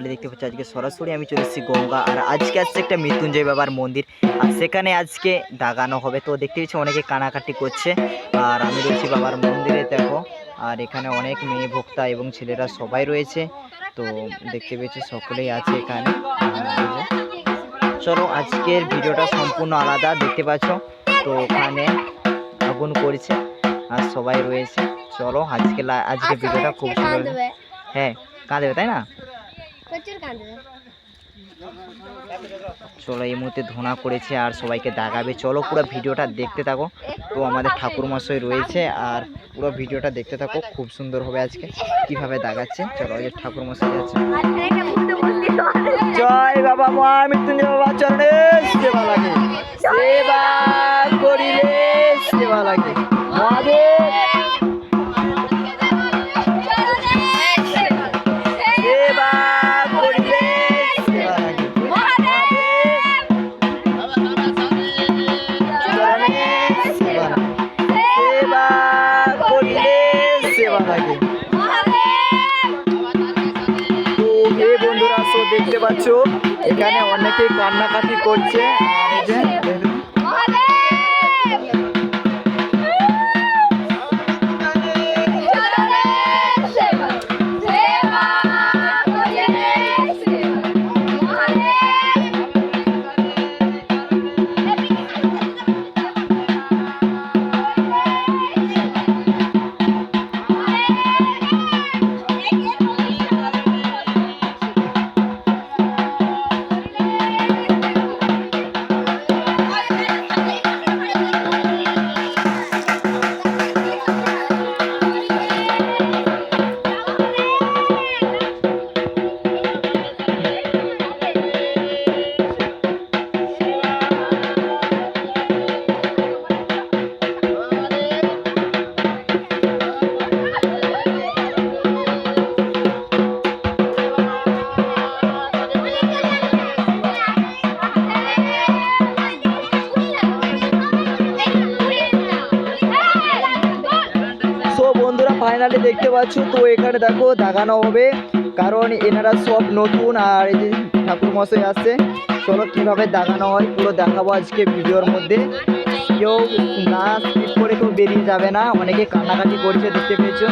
Finally দেখতে পাচ্ছি আজকে সরাসরি আমি চলে এসেছি গঙ্গা আর আজকে আসছে একটা মৃত্যুঞ্জয় বাবার মন্দির আর সেখানে আজকে দাগানো হবে। তো দেখতে পাচ্ছি অনেকে কানাকাটি করছে আর আমি রয়েছি বাবার মন্দিরে দেখো আর এখানে অনেক মেয়ে ভোক্তা এবং ছেলেরা সবাই রয়েছে। তো দেখতে পেয়েছি সকলেই আছে এখানে। চলো আজকের ভিডিওটা সম্পূর্ণ আলাদা দেখতে পাচ্ছ তো ওখানে আগুন করছে আর সবাই রয়েছে। চলো আজকে আজকে ভিডিওটা খুব সুন্দর হ্যাঁ কাঁদবে তাই না? চলো এই মুহূর্তে ধোনা করেছে আর সবাইকে দাগাবে চলো পুরো ভিডিওটা দেখতে থাকো। তো আমাদের ঠাকুর মশাই রয়েছে আর পুরো ভিডিওটা দেখতে থাকো। খুব সুন্দর হবে আজকে। কীভাবে দাগাচ্ছে চলো ওই যে ঠাকুর মশাই আছে। জয় বাবা মা মৃত্যুঞ্জয় বাবা চরণে সেবা লাগে। সেবা করিলে সেবা লাগে। মহাদেব তো হে বন্ধুরা সো দেখতে পাচ্ছ এখানে অনেকে কান্নাকাটি করছে। ফাইনালি দেখতে পাচ্ছ তো এখানে দেখো দাগানো হবে, কারণ এনারা সব নতুন আর এই যে ঠাকুর মশাই আসছে। চলো কীভাবে দাগানো হয়, পুরো দেখাবো আজকে ভিডিওর মধ্যে। কেউ না স্কিপ করে কেউ বেরিয়ে যাবে না, অনেকে কান্নাকাটি করছে, দেখতে পেয়েছ।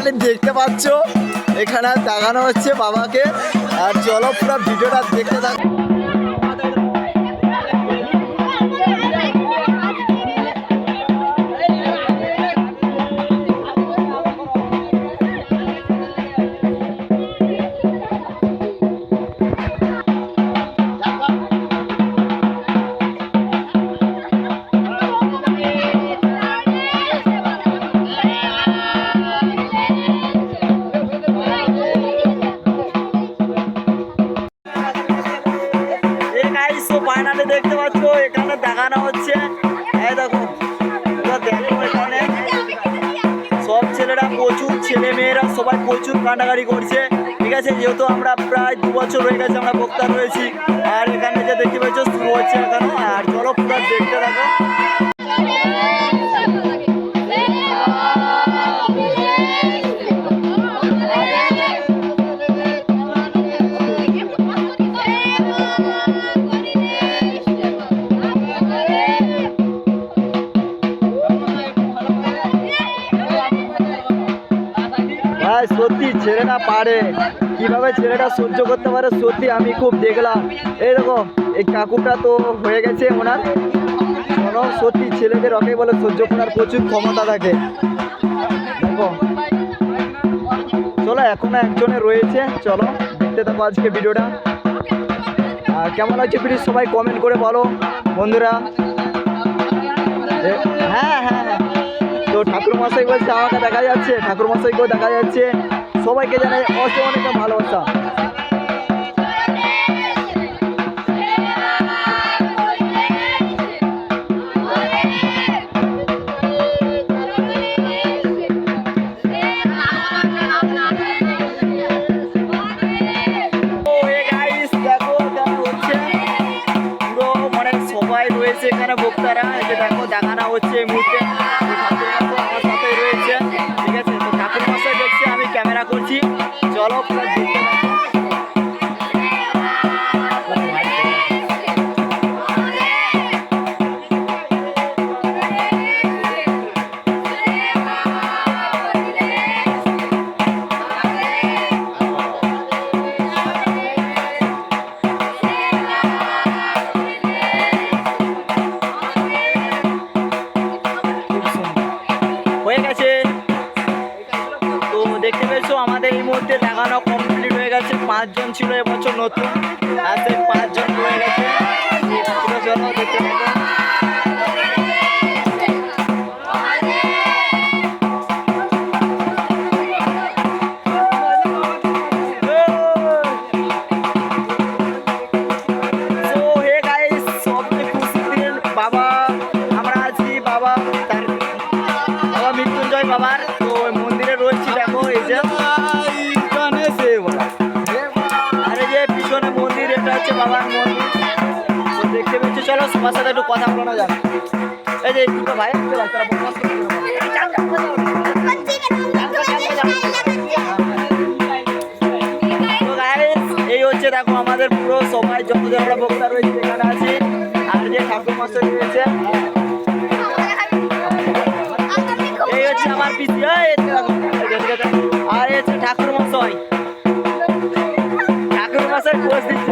ফাইনালি দেখতে পাচ্ছ এখানে দেখানো হচ্ছে বাবাকে। আর চলো পুরো ভিডিওটা দেখতে থাক। ফাইনালি দেখতে পাচ্ছ, এখানে দেখানো হচ্ছে। এই দেখো এখানে। সব ছেলেরা প্রচুর ছেলে মেয়েরা সবাই প্রচুর কান্ডাকারি করছে। ঠিক আছে, যেহেতু আমরা প্রায় দু বছর হয়ে গেছে আমরা বক্তা রয়েছি আর এখানে যে দেখতে পাচ্ছ, শুরু হচ্ছে এখানে। আর চলো পুরো দেখতে থাকো। ছেলেটা পারে, কীভাবে ছেলেটা সহ্য করতে পারে সত্যি আমি খুব দেখলাম। এই দেখো, এই কাকুটা তো হয়ে গেছে ওনার। শোনো সত্যি ছেলেদের অনেক বলে সহ্য করার প্রচুর ক্ষমতা থাকে। দেখো। চলো, এখনও একজনে রয়েছে। চলো, দেখতে থাকো আজকে ভিডিওটা। আর কেমন লাগছে প্লিজ সবাই কমেন্ট করে বলো, বন্ধুরা। হ্যাঁ হ্যাঁ হ্যাঁ। তো ঠাকুর মশাই বলছে, আমাকে দেখা যাচ্ছে ঠাকুর মশাইকেও দেখা যাচ্ছে। সবাইকে জানাই অনেক ভালোবাসা। ক্যামেরা করছি। চলো পাঁচজন ছিল এবছর নতুন। দেখতে পেয়েছি চলো সবার সাথে একটু কথা বলানো যাক। এই যে দুটো ভাই এই হচ্ছে দেখো আমাদের পুরো সবাই যতজন আমরা বক্তা রয়েছে, এখানে আছে। আর যে ঠাকুর মাস্টার রয়েছে, এই হচ্ছে আমার পিসি আর এই হচ্ছে ঠাকুর মশাই। ঠাকুর মশাই পোষ দিচ্ছে।